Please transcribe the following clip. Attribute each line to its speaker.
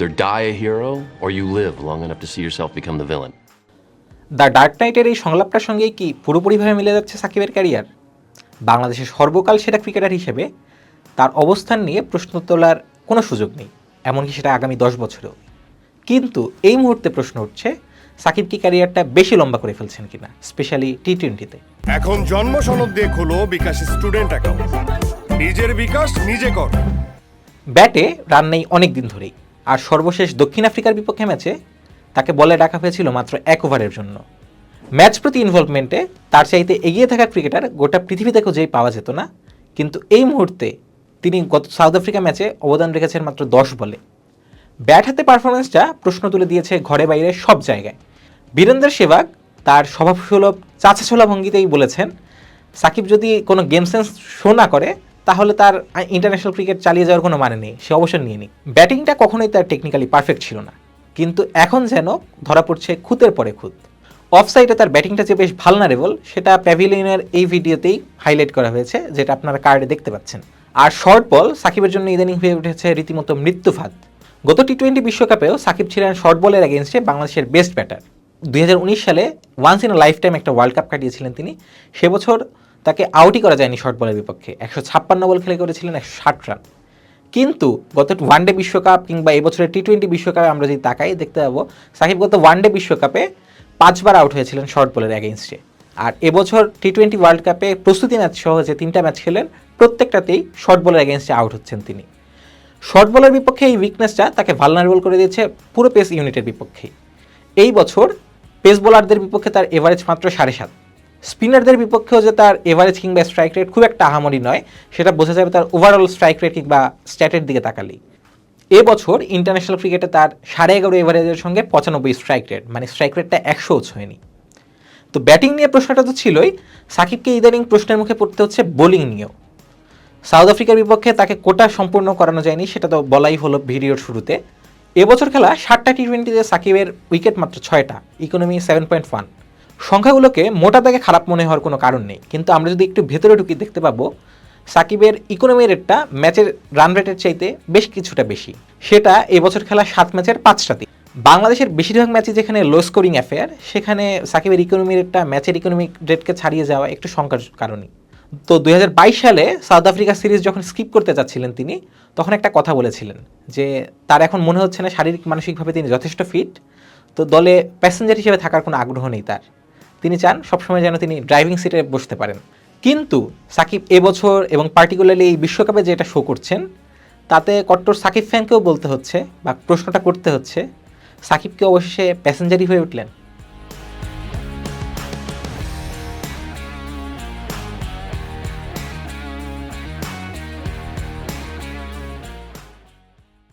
Speaker 1: either die a hero or you live long enough to see yourself become the villain.
Speaker 2: The dark নাইটের এই সংলাপটার সঙ্গে কি পুরোপুরিভাবে মিলে যাচ্ছে সাকিবের ক্যারিয়ার বাংলাদেশের সর্বকাল সেরা ক্রিকেটার হিসেবে তার অবস্থান নিয়ে প্রশ্ন তোলার কোনো সুযোগ নেই এমনকি সেটা আগামী দশ বছরেও। কিন্তু এই মুহূর্তে প্রশ্ন উঠছে সাকিব কি ক্যারিয়ারটা বেশি লম্বা করে ফেলছেন কিনা স্পেশালি টি টোয়েন্টিতে
Speaker 3: এখন জন্ম সনদ দিয়ে খোলো বিকাশ স্টুডেন্ট অ্যাকাউন্ট নিজের বিকাশ নিজে কর।
Speaker 2: ব্যাটে রান নেই অনেক দিন ধরেই। আর সর্বশেষ দক্ষিণ আফ্রিকার বিপক্ষে ম্যাচে তাকে বলে ডাকা হয়েছিল মাত্র এক ওভারের জন্য। ম্যাচ প্রতি ইনভলভমেন্টে তার চাইতে এগিয়ে থাকা ক্রিকেটার গোটা পৃথিবী থেকেও যেই পাওয়া যেত না, কিন্তু এই মুহূর্তে তিনি গত সাউথ আফ্রিকা ম্যাচে অবদান রেখেছেন মাত্র দশ বলে। ব্যাট হাতে পারফরমেন্সটা প্রশ্ন তুলে দিয়েছে ঘরে বাইরে সব জায়গায়। বীরেন্দ্র সেবাগ তার স্বভাবসুলভ চাচাছোলা ভঙ্গিতেই বলেছেন, সাকিব যদি কোনো গেম সেন্স শো না করে তাহলে তার ইন্টারন্যাশনাল ক্রিকেট চালিয়ে যাওয়ার কোনো মানে নেই, সে অবসর নিয়ে নিক। ব্যাটিংটা কখনোই তার টেকনিক্যালি পারফেক্ট ছিল না। কিন্তু এখন যেন ধরা পড়ছে খুঁতের পরে খুঁত। অফ সাইডে তার ব্যাটিংটা যে বেশ ভালনারেবল সেটা প্যাভিলিয়নের এই ভিডিওতেই হাইলাইট করা হয়েছে, যেটা আপনারা কার্ডে দেখতে পাচ্ছেন। আর শর্ট বল সাকিবের জন্য ইদানিং হয়ে উঠেছে রীতিমতো মৃত্যুফাত গত টি টোয়েন্টি বিশ্বকাপেও সাকিব ছিলেন শর্ট বলের এগেনস্টে বাংলাদেশের বেস্ট ব্যাটার দুই হাজার উনিশ সালে ওয়ান্স ইন লাইফ টাইম একটা ওয়ার্ল্ড কাপ কাটিয়েছিলেন তিনি। সে বছর তাকে আউটই করা যায়নি শর্ট বলের বিপক্ষে। একশো ছাপ্পান্ন বল খেলে করেছিলেন, একশো ষাট রান কিন্তু গত ওয়ানডে বিশ্বকাপ কিংবা এবছরের টি টোয়েন্টি বিশ্বকাপে আমরা যদি তাকাই, দেখতে পাবো সাকিব গত ওয়ানডে বিশ্বকাপে পাঁচবার আউট হয়েছিলেন শর্ট বলের এগেনস্টে আর এবছর টি টোয়েন্টি ওয়ার্ল্ড কাপে প্রস্তুতি ম্যাচ সহ যে তিনটা ম্যাচ খেলেন, প্রত্যেকটাতেই শর্ট বলের এগেনস্টে আউট হচ্ছেন তিনি। শর্ট বলের বিপক্ষে এই উইকনেসটা তাকে ভালনারেবল করে দিয়েছে পুরো পেস ইউনিটের বিপক্ষে এই বছর পেস বোলারদের বিপক্ষে তার এভারেজ মাত্র সাড়ে সাত। স্পিনারদের বিপক্ষেও যে তার এভারেজ কিংবা স্ট্রাইক রেট খুব একটা আহামরি নয়, সেটা বোঝা যাবে তার ওভারঅল স্ট্রাইক রেট কিংবা স্ট্যাটের দিকে তাকালেই। এবছর ইন্টারন্যাশনাল ক্রিকেটে তার সাড়ে এগারো এভারেজের সঙ্গে পঁচানব্বই স্ট্রাইক রেট মানে স্ট্রাইক রেটটা একশোও ছয়নি। তো ব্যাটিং নিয়ে প্রশ্নটা তো ছিলই, সাকিবকে ইদানিং প্রশ্নের মুখে পড়তে হচ্ছে বোলিং নিয়েও। সাউথ আফ্রিকার বিপক্ষে তাকে কোটা সম্পূর্ণ করানো যায়নি, সেটা তো বলাই হলো ভিডিওর শুরুতে। এবছর খেলা ষাটটা টি টোয়েন্টিতে সাকিবের উইকেট মাত্র ছয়টা ইকোনমি সেভেন পয়েন্ট ওয়ান সংখ্যাগুলোকে মোটা দাগে খারাপ মনে হওয়ার কোনো কারণ নেই। কিন্তু আমরা যদি একটু ভেতরে ঢুকি দেখতে পাবো, সাকিবের ইকোনমি রেটটা ম্যাচের রান রেটের চাইতে বেশ কিছুটা বেশি। সেটা এবছর খেলা সাত ম্যাচের পাঁচটাতে বাংলাদেশের বেশিরভাগ ম্যাচে যেখানে লো স্কোরিং অ্যাফেয়ার সেখানে সাকিবের ইকোনমি রেটটা ম্যাচের ইকোনমিক রেটকে ছাড়িয়ে যাওয়া একটু শঙ্কার কারণই। তো দুই হাজার বাইশ সালে সাউথ আফ্রিকা সিরিজ যখন স্কিপ করতে চাচ্ছিলেন তিনি, তখন একটা কথা বলেছিলেন যে তার এখন মনে হচ্ছে না শারীরিক, মানসিকভাবে তিনি যথেষ্ট ফিট তো দলে প্যাসেঞ্জার হিসেবে থাকার কোনো আগ্রহ নেই তার। তিনি চান সবসময় যেন তিনি ড্রাইভিং সিটে বসতে পারেন। কিন্তু সাকিব এবছর এবং পার্টিকুলারলি এই বিশ্বকাপে যেটা শো করছেন, তাতে কট্টর সাকিব ফ্যানকেও বলতে হচ্ছে বা প্রশ্নটা করতে হচ্ছে সাকিবকে অবশেষে প্যাসেঞ্জারই হয়ে উঠলেন?